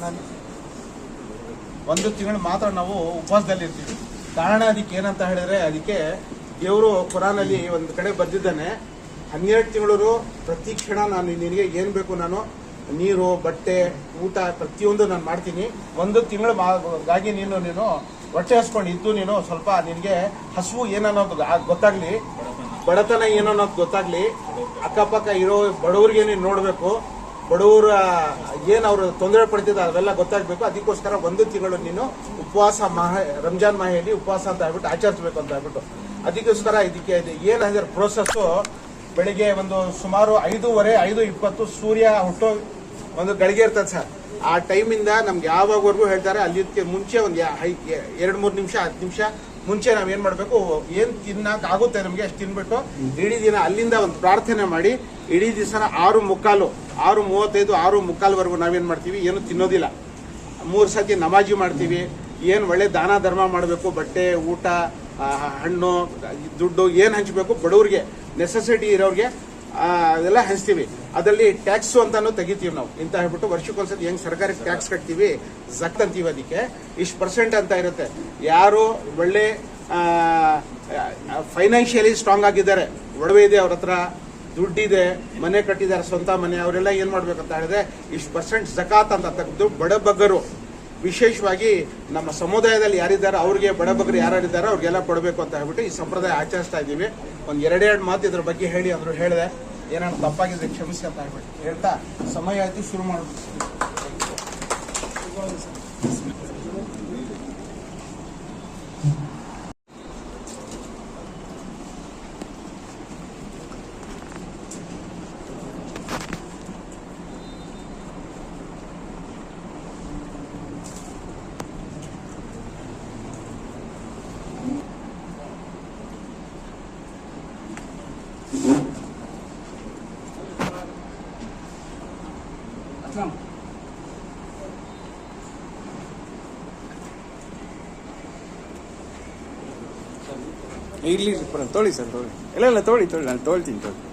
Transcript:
何？ಒಂದು ತಿಂಗಳು ಮಾತ್ರ ನಾವು ಉಪವಾಸದಲ್ಲಿ ಇರ್ತೀವಿ. ಕಾರಣ ಅದಕ್ಕೆ ಏನಂತ ಹೇಳಿದ್ರೆ ಅದಕ್ಕೆ ದೇವರು ಕುರಾನಲ್ಲಿ ಒಂದು ಕಡೆ ಬರ್ದಿದ್ದಾನೆ. ಹನ್ನೆರಡು ತಿಂಗಳು ಪ್ರತಿ ಕ್ಷಣ ನಾನು ನಿನಗೆ ಏನು ಬೇಕು ನಾನು ನೀರು, ಬಟ್ಟೆ, ಊಟ ಪ್ರತಿಯೊಂದು ನಾನು ಮಾಡ್ತೀನಿ. ಒಂದು ತಿಂಗಳು ಗಾಗಿ ನೀನು ನೀನು ಹೊಟ್ಟೆ ಹಸ್ಕೊಂಡು ಇದ್ದು ನೀನು ಸ್ವಲ್ಪ ನಿನಗೆ ಹಸುವು ಏನನ್ನೋದು ಗೊತ್ತಾಗ್ಲಿ. ಬಡತನ ಏನನ್ನೋದು ಗೊತ್ತಾಗ್ಲಿ. ಅಕ್ಕಪಕ್ಕ ಇರೋ ಬಡವರಿಗೆ ನೀನು ನೋಡಬೇಕು. ಬಡವರ ಏನು ಅವರು ತೊಂದರೆ ಪಡ್ತಿದ್ದ ಅವೆಲ್ಲ ಗೊತ್ತಾಗಬೇಕು. ಅದಕ್ಕೋಸ್ಕರ ಒಂದು ತಿಂಗಳು ನೀನು ಉಪವಾಸ ಮಹ ರಂಜಾನ್ ಮಾಹೆಯಲ್ಲಿ ಉಪವಾಸ ಅಂತ ಹೇಳ್ಬಿಟ್ಟು ಆಚರಿಸ್ಬೇಕು ಅಂತ ಹೇಳ್ಬಿಟ್ಟು. ಅದಕ್ಕೋಸ್ಕರ ಇದಕ್ಕೆ ಪ್ರೊಸೆಸ್ಸು ಪ್ರೋಸೆಸ್ಸು ಬೆಳಿಗ್ಗೆ ಒಂದು ಸುಮಾರು ಐದೂವರೆ ಐದು ಇಪ್ಪತ್ತು ಸೂರ್ಯ ಹುಟ್ಟೋ ಒಂದು ಗಳಿಗೆ ಇರ್ತದೆ ಸರ್. ಆ ಟೈಮಿಂದ ನಮ್ಗೆ ಯಾವಾಗವರೆಗೂ ಹೇಳ್ತಾರೆ ಅಲ್ಲಿ ಮುಂಚೆ ಒಂದು ಎರಡು ಮೂರು ನಿಮಿಷ, ಹತ್ತು ನಿಮಿಷ ಮುಂಚೆ ನಾವು ಏನು ಮಾಡಬೇಕು, ಏನು ತಿನ್ನಕ್ಕೆ ಆಗುತ್ತೆ ನಮಗೆ ಅಷ್ಟು ತಿನ್ಬಿಟ್ಟು ಇಡೀ ದಿನ ಅಲ್ಲಿಂದ ಒಂದು ಪ್ರಾರ್ಥನೆ ಮಾಡಿ, ಇಡೀ ದಿವಸ ಆರು ಮುಕ್ಕಾಲು ಆರು ಮೂವತ್ತೈದು, ಆರು ಮುಕ್ಕಾಲ್ವರೆಗೂ ನಾವೇನು ಮಾಡ್ತೀವಿ? ಏನು ತಿನ್ನೋದಿಲ್ಲ. ಮೂರು ಸತಿ ನಮಾಜಿ ಮಾಡ್ತೀವಿ. ಏನು ಒಳ್ಳೆ ದಾನ ಧರ್ಮ ಮಾಡಬೇಕು, ಬಟ್ಟೆ, ಊಟ ಹಣ್ಣು, ದುಡ್ಡು ಏನು ಹಂಚಬೇಕು ಬಡವ್ರಿಗೆ ನೆಸೆಸಿಟಿ ಇರೋರಿಗೆ ಅದೆಲ್ಲ ಹಂಚ್ತೀವಿ. ಅದರಲ್ಲಿ ಟ್ಯಾಕ್ಸ್ ಅಂತಾನು ತೆಗಿತೀವಿ ನಾವು. ಇಂತ ಹೇಳ್ಬಿಟ್ಟು ವರ್ಷಕ್ಕೊಂದ್ಸತಿ ಹೆಂಗ್ ಸರ್ಕಾರಕ್ಕೆ ಟ್ಯಾಕ್ಸ್ ಕಟ್ತೀವಿ? ಜಕ್ತ್ ಅಂತೀವಿ ಅದಕ್ಕೆ. ಇಷ್ಟು ಪರ್ಸೆಂಟ್ ಅಂತ ಇರುತ್ತೆ. ಯಾರು ಒಳ್ಳೆ ಫೈನಾನ್ಷಿಯಲಿ ಸ್ಟ್ರಾಂಗ್ ಆಗಿದ್ದಾರೆ, ಒಡವೆ ಇದೆ ಅವ್ರ ಹತ್ರ. ದುಡ್ಡಿದೆ, ಮನೆ ಕಟ್ಟಿದ್ದಾರೆ, ಸ್ವಂತ ಮನೆ, ಅವರೆಲ್ಲ ಏನ್ ಮಾಡ್ಬೇಕಂತ ಹೇಳಿದ್ರೆ ಇಷ್ಟು ಪರ್ಸೆಂಟ್ ಜಕಾತ್ ಅಂತ ತೆಗೆದು ಬಡಬಗ್ಗರು ವಿಶೇಷವಾಗಿ ನಮ್ಮ ಸಮುದಾಯದಲ್ಲಿ ಯಾರಿದ್ದಾರೆ, ಅವ್ರಿಗೆ ಬಡಬಗ್ಗರು ಯಾರಿದ್ದಾರೆ ಅವ್ರಿಗೆಲ್ಲ ಕೊಡಬೇಕು ಅಂತ ಹೇಳ್ಬಿಟ್ಟು ಈ ಸಂಪ್ರದಾಯ ಆಚರಿಸ್ತಾ ಇದ್ದೀವಿ. ಒಂದು ಎರಡೆರಡು ಮಾತು ಇದ್ರ ಬಗ್ಗೆ ಹೇಳಿ ಅಂದ್ರು ಹೇಳಿದೆ. ಏನಾದ್ರು ತಪ್ಪಾಗಿದೆ ಕ್ಷಮಿಸಿ ಅಂತ ಹೇಳ್ಬಿಟ್ಟು ಹೇಳ್ತಾ ಸಮಯ ಆಯಿತು, ಶುರು ಮಾಡ್ಬಿಟ್ಟು ಇಲ್ಲಿ ತೊಳಿ ಸರ್ ತೊಳಿ ಇಲ್ಲ ಇಲ್ಲ ತೊಳಿ ತೊಳಿ ನಾನು ತೊಳ್ತೀನಿ ತೊಳಿ